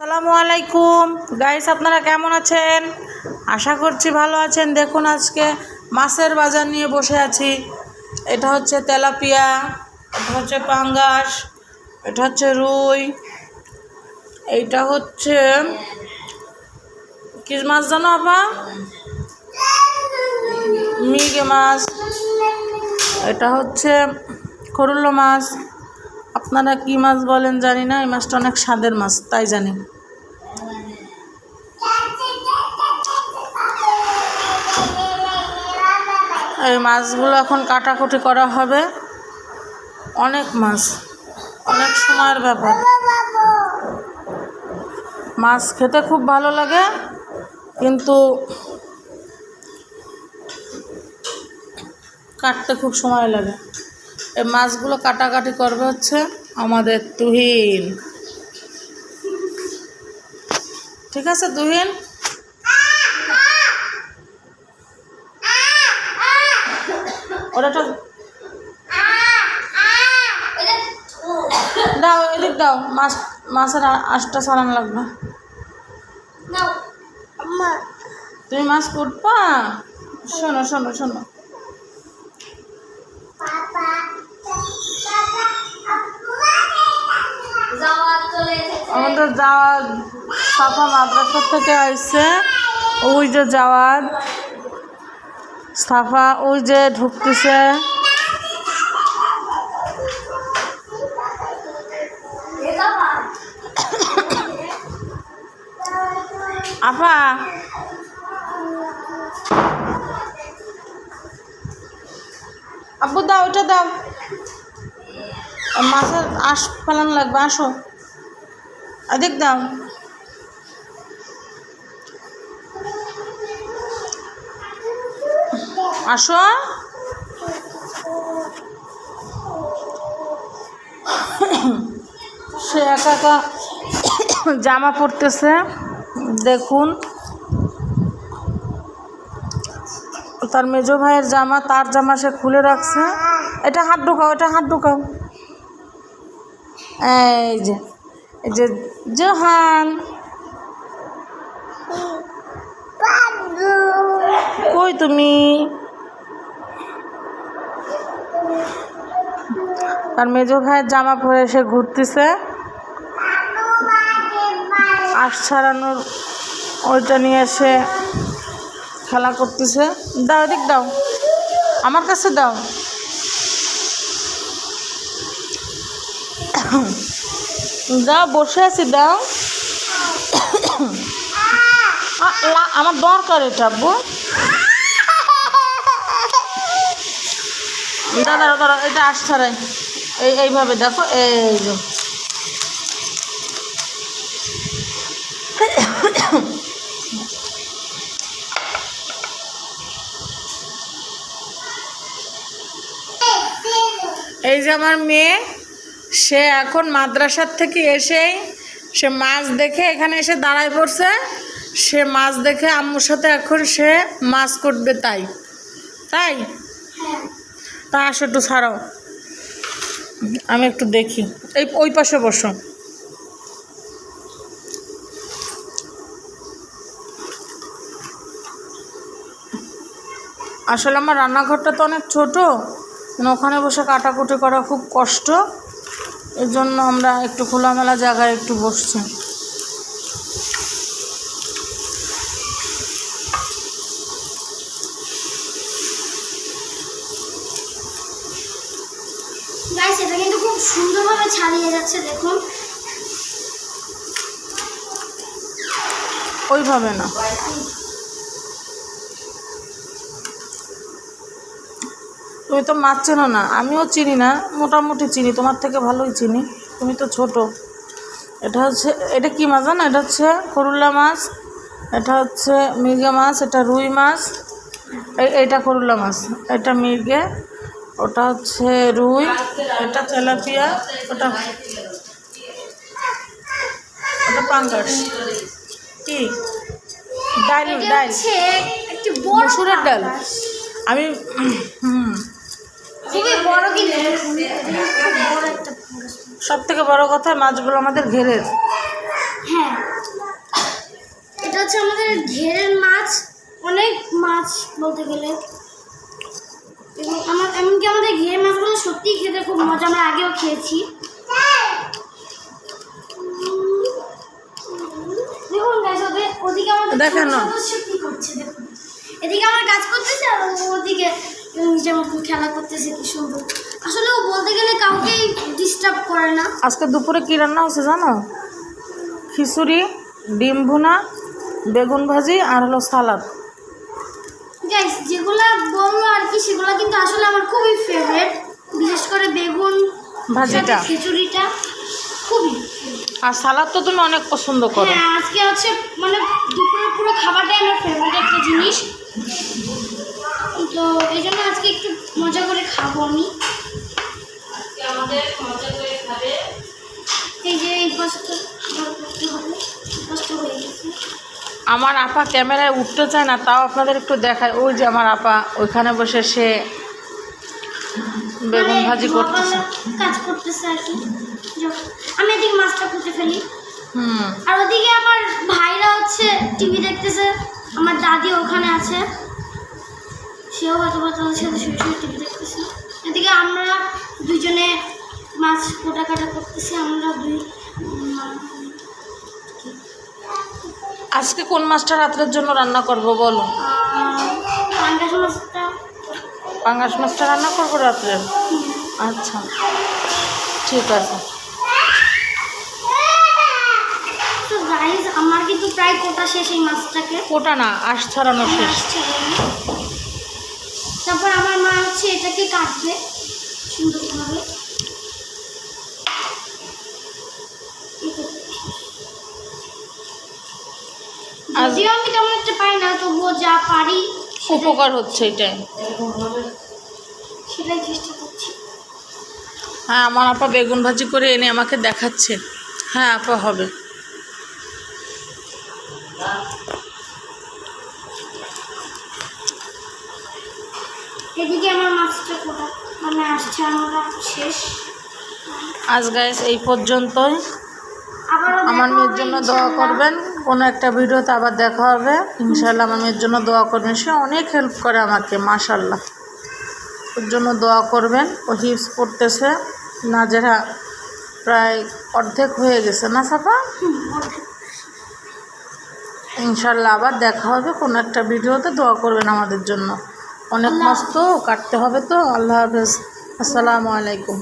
আসসালামু আলাইকুম। গাইস আপনারা কেমন আছেন? আশা করছি ভালো আছেন। দেখুন আজকে মাছের বাজার নিয়ে বসে আছি। এটা হচ্ছে তেলাপিয়া, এটা হচ্ছে পাঙ্গাস, এটা হচ্ছে রুই, এইটা হচ্ছে কি মাছ জানো আপা? মিগে মাছ। এটা হচ্ছে করুল্লো মাছ। আপনারা কি মাছ বলেন জানি না, এই মাছটা অনেক স্বাদের মাছ, তাই জানি। এই মাছগুলো এখন কাটাকুটি করা হবে। অনেক মাছ, অনেক সময়ের ব্যাপার। মাছ খেতে খুব ভালো লাগে, কিন্তু কাটতে খুব সময় লাগে। মাছগুলো কাটাকাটি করবে হচ্ছে আমাদের তুহিন। ঠিক আছে তুহিন? ওটা দাও এদিক দাও। মাছ মাছের আ- আঁশটা ছাড়ানো লাগবে। তুমি মাছ কুটপা শোনো শোনো শোনো। আমাদের যাওয়ার সাফা মাদ্রাসা থেকে আসছে ওই যে যাওয়ার সাফা, ওই যে ঢুকতেছে। আপা আব্বু দাও ওটা দাও। মাছের আশ ফালানো লাগবে, আসো। এদিক দাও আসো সে একা একা জামা পরতেছে। দেখুন। তার মেজো ভাইয়ের জামা, তার জামা সে খুলে রাখছে। এটা হাত ঢুকাও, এটা হাত ঢুকাও। এই যে। যে জোহান। কই তুমি? আর মেজো ভাইয়ের জামা পরে এসে ঘুরতেছে। আশ ছাড়ানোর ওইটা নিয়ে এসে খেলা করতেছে। দাও এদিক দাও। আমার কাছে দাও। দাও বসে আছি, দাও। আমার দরকার এটা, আব্বু। দাদা দাদা এটা আস ছাড়াই এই, এইভাবে দেখো, এই যে। এই যে আমার মেয়ে। সে এখন মাদ্রাসার থেকে এসেই সে মাছ দেখে এখানে এসে দাঁড়ায় পড়ছে। সে মাছ দেখে আম্মুর সাথে এখন সে মাছ করবে তাই। তাই? তা আসো একটু ছাড়াও। আমি একটু দেখি। এই, ওই পাশে বসো। আসলে আমার রান্নাঘরটা তো অনেক ছোটো। মানে ওখানে বসে কাটাকুটি করা খুব কষ্ট। এর জন্য আমরা একটু খোলামেলা জায়গায় একটু বসছি। এটা কিন্তু খুব সুন্দরভাবে ছাড়িয়ে যাচ্ছে দেখুন। ওইভাবে না। তুমি তো মাছ চেনো না আমিও চিনি না মোটামুটি চিনি তোমার থেকে ভালোই চিনি তুমি তো ছোট। এটা হচ্ছে এটা কি মাছ জানো? এটা হচ্ছে করুল্লা মাছ এটা হচ্ছে মির্গে মাছ এটা রুই মাছ এই এইটা করুল্লা মাছ এটা মির্গে ওটা হচ্ছে রুই এটা তেলাপিয়া ওটা ওটা পাঙ্গাস। কি? ডাল এটা ডাল। একটি বড় মসুরের ডাল। আমি হুম বড় সব থেকে বড় কথা মাছগুলো আমাদের ঘেরের। হ্যাঁ। এটা হচ্ছে আমাদের ঘেরের মাছ অনেক মাছ বলতে গেলে। এবং আমার এমনকি আমাদের ঘেরের মাছগুলো সত্যিই খেতে খুব মজা আমরা আগেও খেয়েছি। দেখুন ওদিকে আমাদের দেখুন। এদিকে আমার কাজ করতেছে আর ওদিকে নিজের মতন খেলা করতেছে কি সুন্দর। আসলে ও বলতে গেলে কাউকেই ডিস্টার্ব করে না। আজকে দুপুরে কী রান্না হয়েছে জানো? খিচুড়ি ডিম ভুনা বেগুন ভাজি আর হলো সালাদ। গাইস যেগুলা বলল আর কি সেগুলা কিন্তু আসলে আমার খুবই ফেভারিট বিশেষ করে বেগুন ভাজিটা। খিচুড়িটা খুবই। আর সালাদ তো তুমি অনেক পছন্দ করো। হ্যাঁ আজকে হচ্ছে মানে দুপুরের পুরো খাবারটাই আমার ফেভারিট একটা জিনিস। তো এই জন্য আজকে একটু মজা করে খাব আমি। এই যে এই পাশটা করতে হবে এই হয়ে গেছে। আমার আপা ক্যামেরায় উঠতে চায় না তাও আপনাদের একটু দেখায়। ওই যে আমার আপা ওইখানে বসে সে বেগুন মানে ভাজি করতেছে। কাজ করতেছে আর কি। আমি এদিকে মাছটা কুটে ফেলি। হুম। আর ওদিকে আমার ভাইরা হচ্ছে টিভি দেখতেছে আমার দাদি ওখানে আছে। সেও হয়তো বা তাদের সাথে শুয়ে শুয়ে টিভি দেখতেছে এদিকে আমরা দুজনে মাছ কোটা কাটা করতেছি আমরা দুই আজকে কোন মাছটা রাত্রের জন্য রান্না করব বলো? পাঙ্গাস মাছটা। পাঙ্গাস মাছটা রান্না করব রাত্রে? আচ্ছা ঠিক আছে। তো আমার কিন্তু প্রায় কোটা শেষ এই মাছটাকে। কোটা না আশ ছড়ানো শেষ। আসছে বলে। তারপর আমার মা হচ্ছে এটাকে কাটবে সুন্দরভাবে আজ- যদিও আমি তেমন একটা পাই না তবুও যা পারি উপকার হচ্ছে এটাই। সেটাই চেষ্টা করছি। হ্যাঁ আমার আপা বেগুন ভাজি করে এনে আমাকে দেখাচ্ছে। হ্যাঁ আপা হবে। এদিকে আমার মাছটা কোটা মানে আসছে আমরা শেষ। আজ গাইস এই পর্যন্তই। আমার মেয়ের জন্য দোয়া করবেন। কোনো একটা ভিডিওতে আবার দেখা হবে। ইনশাল্লাহ আমার মেয়ের জন্য দোয়া করবেন। সে অনেক হেল্প করে আমাকে মাশাল্লাহ ওর জন্য দোয়া করবেন। ও হিপস পড়তেছে। নাজেরা প্রায় অর্ধেক হয়ে গেছে না সাফা? ইনশাল্লাহ আবার দেখা হবে। কোনো একটা ভিডিওতে দোয়া করবেন আমাদের জন্য। অনেক মাস তো কাটতে হবে তো। আল্লাহ হাফেজ। আসসালামু আলাইকুম।